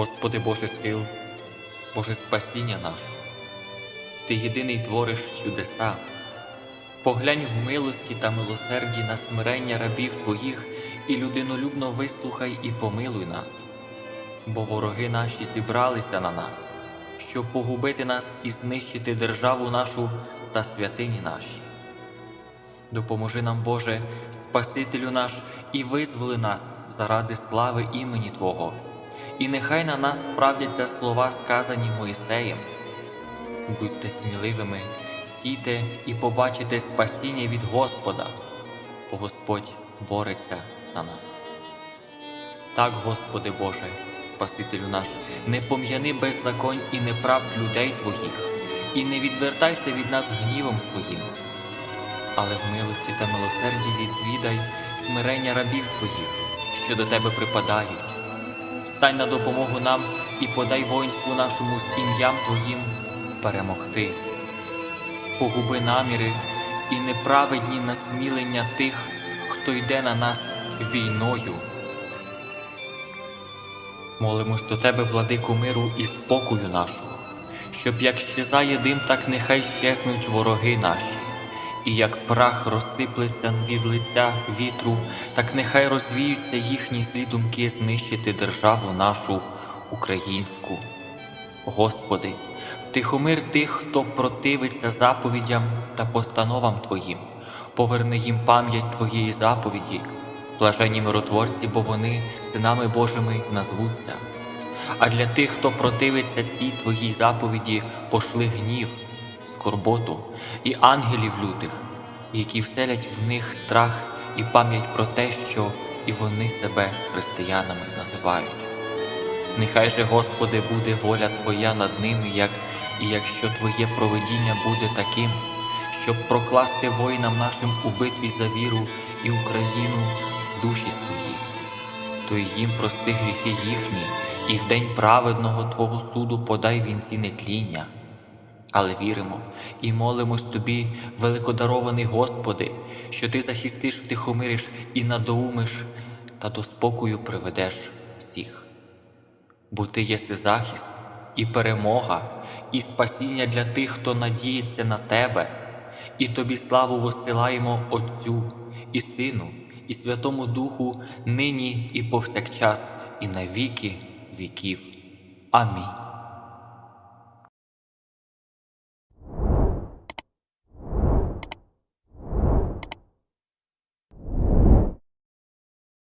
Господи Боже сил, Боже спасіння наше, Ти єдиний твориш чудеса. Поглянь в милості та милосерді на смирення рабів Твоїх і людинолюбно вислухай і помилуй нас, бо вороги наші зібралися на нас, щоб погубити нас і знищити державу нашу та святині наші. Допоможи нам, Боже, Спасителю наш, і визволи нас заради слави імені Твого, і нехай на нас справдяться слова, сказані Моїсеєм. Будьте сміливими, стійте і побачите спасіння від Господа, бо Господь бореться за нас. Так, Господи Боже, Спасителю наш, не пом'яни беззаконь і неправд людей Твоїх, і не відвертайся від нас гнівом своїм, але в милості та милосерді відвідай смирення рабів Твоїх, що до Тебе припадають. Стань на допомогу нам і подай воїнству нашому з ім'ям Твоїм перемогти. Погуби наміри і неправедні насмілення тих, хто йде на нас війною. Молимось до Тебе, владику миру і спокою нашого, щоб як щезає дим, так нехай щезнуть вороги наші, і як прах розсиплеться від лиця вітру, так нехай розвіються їхні злі думки знищити державу нашу українську. Господи, втихомир тих, хто противиться заповідям та постановам Твоїм, поверни їм пам'ять Твоєї заповіді, блаженні миротворці, бо вони синами Божими назвуться. А для тих, хто противиться цій Твоїй заповіді, пошли гнів, скорботу і ангелів лютих, які вселять в них страх і пам'ять про те, що і вони себе християнами називають. Нехай же, Господи, буде воля Твоя над ними, як і якщо Твоє проведіння буде таким, щоб прокласти воїнам нашим у битві за віру і Україну в душі свої, то й їм прости гріхи їхні, і в день праведного Твого суду подай вінці нетління. Але віримо і молимось Тобі, великодарований Господи, що Ти захистиш, втихомириш і надоумиш та до спокою приведеш всіх бо ти єси захист і перемога, і спасіння для тих, хто надіється на тебе, і тобі славу воссилаємо Отцю і Сину, і Святому Духу нині і повсякчас, і на віки віків. Амінь.